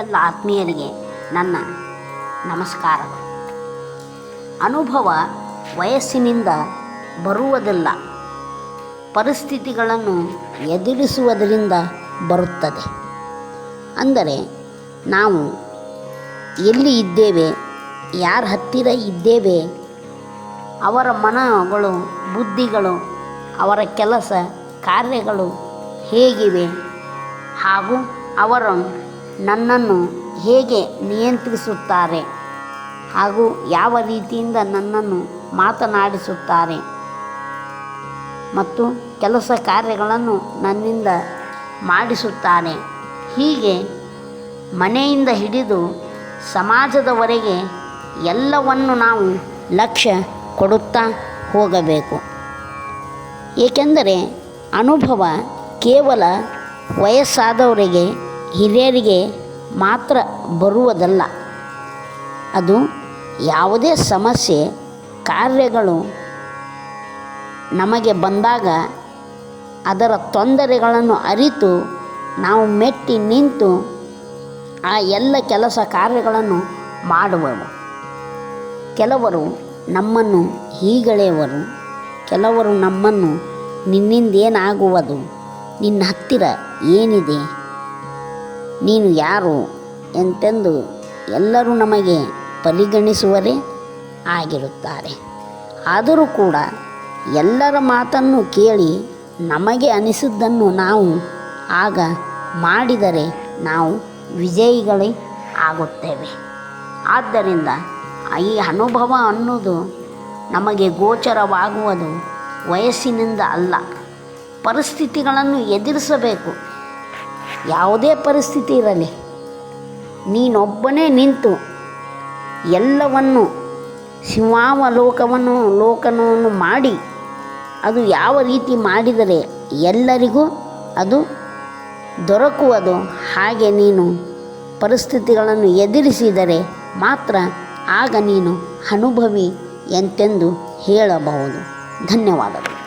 ಎಲ್ಲ ಆತ್ಮೀಯರಿಗೆ ನನ್ನ ನಮಸ್ಕಾರ. ಅನುಭವ ವಯಸ್ಸಿನಿಂದ ಬರುವುದಿಲ್ಲ, ಪರಿಸ್ಥಿತಿಗಳನ್ನು ಎದುರಿಸುವುದರಿಂದ ಬರುತ್ತದೆ. ಅಂದರೆ ನಾವು ಎಲ್ಲಿ ಇದ್ದೇವೆ, ಯಾರ ಹತ್ತಿರ ಇದ್ದೇವೆ, ಅವರ ಮನಗಳು, ಬುದ್ಧಿಗಳು, ಅವರ ಕೆಲಸ ಕಾರ್ಯಗಳು ಹೇಗಿವೆ ಹಾಗೂ ಅವರು ನನ್ನನ್ನು ಹೇಗೆ ನಿಯಂತ್ರಿಸುತ್ತಾರೆ ಹಾಗೂ ಯಾವ ರೀತಿಯಿಂದ ನನ್ನನ್ನು ಮಾತನಾಡಿಸುತ್ತಾರೆ. ಮತ್ತು ಕೆಲಸ ಕಾರ್ಯಗಳನ್ನು ನನ್ನಿಂದ ಮಾಡಿಸುತ್ತಾರೆ. ಹೀಗೆ ಮನೆಯಿಂದ ಹಿಡಿದು ಸಮಾಜದವರೆಗೆ ಎಲ್ಲವನ್ನು ನಾವು ಲಕ್ಷ್ಯ ಕೊಡುತ್ತಾ ಹೋಗಬೇಕು. ಏಕೆಂದರೆ ಅನುಭವ ಕೇವಲ ವಯಸ್ಸಾದವರಿಗೆ ಹಿರಿಯರಿಗೆ ಮಾತ್ರ ಬರುವುದಲ್ಲ. ಅದು ಯಾವುದೇ ಸಮಸ್ಯೆ, ಕಾರ್ಯಗಳು ನಮಗೆ ಬಂದಾಗ ಅದರ ತೊಂದರೆಗಳನ್ನು ಅರಿತು ನಾವು ಮೆಟ್ಟಿ ನಿಂತು ಆ ಎಲ್ಲ ಕೆಲಸ ಕಾರ್ಯಗಳನ್ನು ಮಾಡುವವು ಕೆಲವರು ನಮ್ಮನ್ನು ಹೀಗಳೆಯವರು, ಕೆಲವರು ನಮ್ಮನ್ನು ನಿನ್ನಿಂದೇನಾಗುವುದು ನಿನ್ನ ಹತ್ತಿರ ಏನಿದೆ? ನೀನು ಯಾರು ಎಂತೆಂದು ಎಲ್ಲರೂ ನಮಗೆ ಪರಿಗಣಿಸುವರೇ ಆಗಿರುತ್ತಾರೆ. ಆದರೂ ಕೂಡ ಎಲ್ಲರ ಮಾತನ್ನು ಕೇಳಿ ನಮಗೆ ಅನಿಸಿದ್ದನ್ನು ನಾವು ಆಗ ಮಾಡಿದರೆ ನಾವು ವಿಜಯಿಗಳೇ ಆಗುತ್ತೇವೆ. ಆದ್ದರಿಂದ ಈ ಅನುಭವ ಅನ್ನೋದು ನಮಗೆ ಗೋಚರವಾಗುವುದು ವಯಸ್ಸಿನಿಂದ ಅಲ್ಲ, ಪರಿಸ್ಥಿತಿಗಳನ್ನು ಎದುರಿಸಬೇಕು. ಯಾವುದೇ ಪರಿಸ್ಥಿತಿ ಇರಲಿ, ನೀನೊಬ್ಬನೇ ನಿಂತು ಎಲ್ಲವನ್ನು, ಸಿಂಹಾವಲೋಕವನ್ನು, ಲೋಕನವನ್ನು ಮಾಡಿ, ಅದು ಯಾವ ರೀತಿ ಮಾಡಿದರೆ ಎಲ್ಲರಿಗೂ ಅದು ದೊರಕುವುದು. ಹಾಗೆ ನೀನು ಪರಿಸ್ಥಿತಿಗಳನ್ನು ಎದುರಿಸಿದರೆ ಮಾತ್ರ ಆಗ ನೀನು ಅನುಭವಿ ಎಂತೆಂದು ಹೇಳಬಹುದು. ಧನ್ಯವಾದಗಳು.